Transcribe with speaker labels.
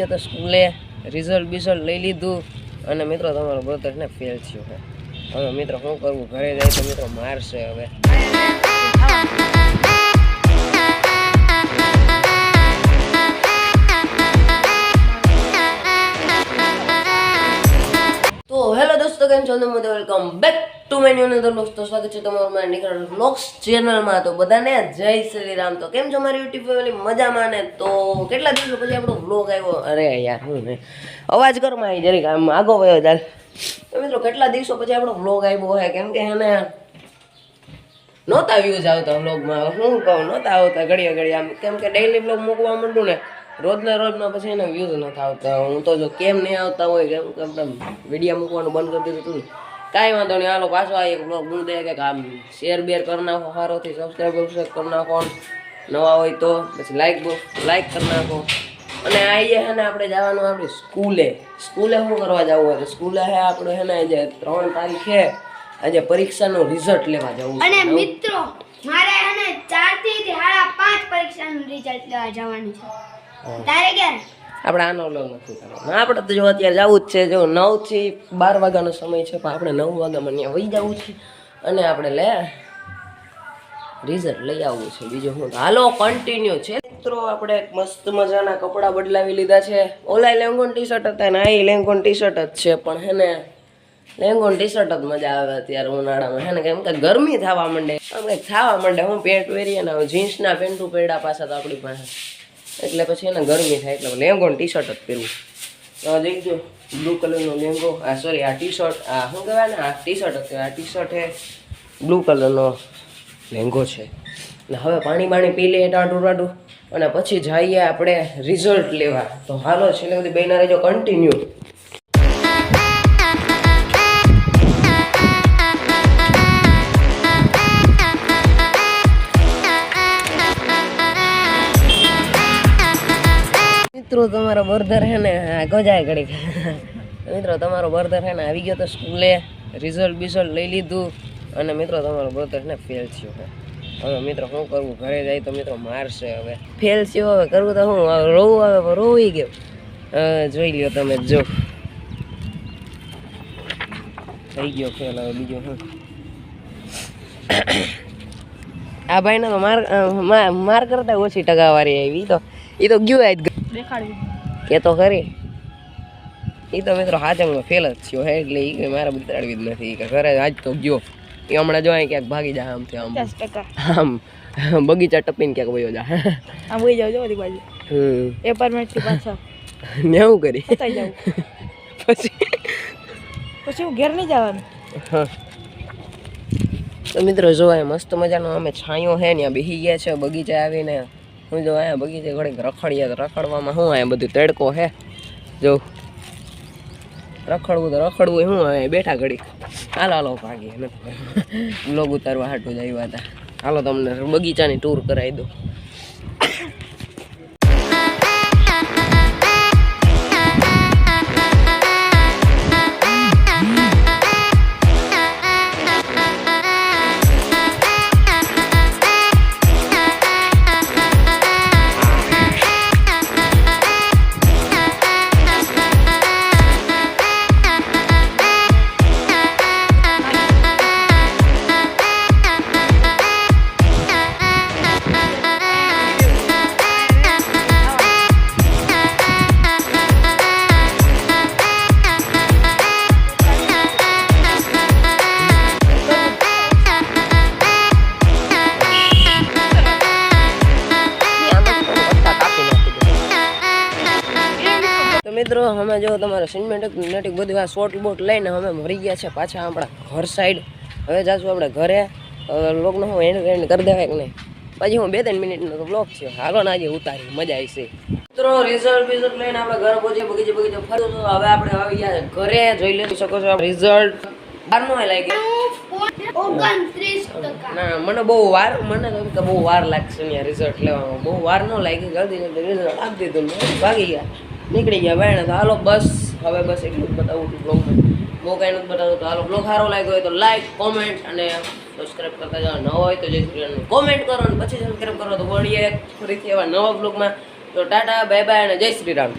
Speaker 1: ગયો તો સ્કૂલે રિઝલ્ટ બિઝલ્ટ લઈ લીધું અને મિત્રો તમારો બ્રધરને ફેલ થયો છે. હવે મિત્રો શું કરવું? ઘરે જાય તો મિત્રો મારશે હવે. તો હેલો દોસ્તો, કેમ છો? તમે વેલકમ બેક ટુ મેન્યુની અંદર દોસ્તો સ્વાગત છે તમારું મારા નીકળ વ્લોગ્સ ચેનલમાં તો બધાને જય શ્રી રામ તો કેમ છો મારી યુટ્યુબ મજામાં ને? તો કેટલા દિવસો પછી આપણો વ્લોગ આવ્યો? અરે યાર, હું અવાજ કરો મારી જરીક, આમ આગો વયો ચાલ મિત્રો, કેટલા દિવસો પછી આપણો બ્લોગ આવ્યો હે? કેમ કે એને નહોતા વ્યૂઝ આવતા બ્લોગમાં હું કહું, નહોતા આવતા ઘડીએ ઘડીએ. આમ કેમ કે ડેઈલી બ્લોગ મૂકવા માંડું ને, રોજના રોજમાં પછી એને વ્યૂઝ નથી આવતા. હું તો જો કેમ નહીં આવતા હોય, કેમ કે આપણે વીડિયો મૂકવાનું બંધ કરી દીધું ને. કાંઈ વાંધો નહીં. હાલો પાછો આ એક બ્લોગ હું દે કે આમ શેર બેર કરી નાખો સારોથી સબસ્ક્રાઈબ બબસ્ક્રાઈબ કરી નાખો નવા હોય તો પછી લાઈક લાઈક કરી નાખો. અને આઈએ છે ને આપણે જવાનું આપણે સ્કૂલે. સ્કૂલે શું કરવા જવું હોય? તો સ્કૂલે હે આપણે છે ને આજે ત્રણ તારીખ આજે પરીક્ષાનું રિઝલ્ટ લેવા જવું
Speaker 2: અને મિત્રો મારે અને ચારથી સાડા પાંચ પરીક્ષાનું રિઝલ્ટ લેવા જવાનું છે. તારે ક્યારે?
Speaker 1: આપણે આનો લોગ નથી કરવાનો. આપણે તો જો અત્યારે જવું જ છે, જો નવથી બાર વાગ્યાનો સમય છે, પણ આપણે નવ વાગ્યામાં ત્યાં વહી જવું છે. અને આપણે લે રિઝલ્ટ લઈ આવવું છે. બીજું હું હાલો કન્ટિન્યુ છે. મિત્રો, આપણે મસ્ત મજાના કપડાં બદલાવી લીધા છે. ઓલા લેંગોન ટી શર્ટ હતા ને આ લેંગોન ટી શર્ટ જ છે, પણ હે ને, લેંગોન ટી શર્ટ જ મજા આવે અત્યારે ઉનાળામાં. હે ને, કેમ કે ગરમી થવા માંડે. આમ કંઈક થવા માંડે. હું પેન્ટ પહેરીએ ને જીન્સના પેન્ટુ પહેર્યા પાછા તો આપણી પાસે એટલે પછી એને ગરમી થાય એટલે લેંગો ટી શર્ટ જ પહેરવું દેખજો બ્લુ કલરનો લેંગો. આ સોરી આ ટી શર્ટ આ શું કહેવાય ને? આ ટી શર્ટ હતું આ ટી શર્ટ એ બ્લુ કલરનો લેંગો છે. ને હવે પાણી બાણી પી લઈએ ટાટું ટાટું અને પછી જઈએ આપણે રિઝલ્ટ લેવા. તો હાલો, છેલ્લે બધી બહેના રહેજો કન્ટિન્યુ મિત્રો, તમારો બર્ધર હે ને ગજાય ઘડી મિત્રો, તમારો બર્ધર હે ને, આવી ગયો તો સ્કૂલે રિઝલ્ટ બિઝલ્ટ લઈ લીધું અને મિત્રો, તમારો બર્ધર ને ફેલ થયો હવે મિત્રો, શું કરવું? ઘરે જાય તો મિત્રો, મારશે હવે. ફેલ થયો હવે, કરવું તો હું હવે રોવું પણ રોવી ગયો. જોઈ લ્યો તમે, જો. થઈ ગયો ફેલ હવે બીજો હું આ ભાઈને તો માર માર કરતા ઓછી ટકાવારી આવી તો એ તો ગયું આજ
Speaker 2: દેખાડવી
Speaker 1: કે તો ખરી. એ તો મિત્રો હાજમમાં ફેલ જ થયો હે એટલે એ મારે બતાડવી જ નથી. કે ઘરે આજ તો ગયો. એ હમણાં જો ક્યાંક ભાગી જાય આમ
Speaker 2: ટકા.
Speaker 1: આમ બગીચા ટપીને ક્યાંક વયો જાય.
Speaker 2: આમ વહી જાવ જો બાજુ. એપાર્ટમેન્ટથી પાછા.
Speaker 1: ને એવું કરી? પછી?
Speaker 2: પછી હું ઘેર નહીં જવાનું.
Speaker 1: તો મિત્રો જો મસ્ત મજાનો અમે છાંયો હે ને બેસી ગયા છે બગીચા આવીને. હું જો અહીંયા બગીચે ઘડીક રખડીએ તો રખડવામાં શું અહીંયા બધું તડકો હે? જો. રખડવું તો રખડવું શું હવે બેઠા ઘડી હાલો હાલો, ભાગીએ. નથી બ્લોગ ઉતારવા હાટું જ આવ્યા હતા. હાલો, તમને બગીચાની ટૂર કરાવી દો તો મિત્રો અમે જો તમારે સિનેમેટિક બધી આ શોર્ટ બોટ લઈને અમે મરી ગયા છે પાછા આપણા ઘર સાઈડ હવે જાશું આપણે ઘરે. લોકનો હું એન્ડ એન્ડ કરી દેવાય કે નહીં? પછી હું બે ત્રણ મિનિટનો તો બ્લોક છે હાલો ને આજે ઉતારી મજા આવશે. મિત્રો રિઝલ્ટ રિઝલ્ટ લઈને આપણે ઘર પહોંચી બગીચે બગીચે ફરું હવે આપણે આવી ગયા ઘરે. જોઈ લઈ શકો છો રિઝલ્ટ બારનો લાગી ના, મને બહુ વાર મને તો કે બહુ વાર લાગશે રિઝલ્ટ લેવામાં. બહુ વાર ન લાગી જલ્દી જલ્દી રિઝલ્ટ આપી દીધું ભાગી ગયા. નીકળી ગયા ભાઈ, તો હાલો બસ. હવે બસ એટલું જ બતાવું છું બ્લોગમાં બહુ કાંઈ નથી બતાવું તો હાલો બ્લોગ સારો લાગ્યો હોય તો લાઈક કોમેન્ટ અને સબસ્ક્રાઈબ કરતા જાઓ. ન હોય તો જય શ્રી કોમેન્ટ કરો અને પછી સબસ્ક્રાઈબ કરો તો વળીએ ફરીથી એવા નવા બ્લોગમાં તો ટાટા બાય બાય અને જય શ્રી રામ.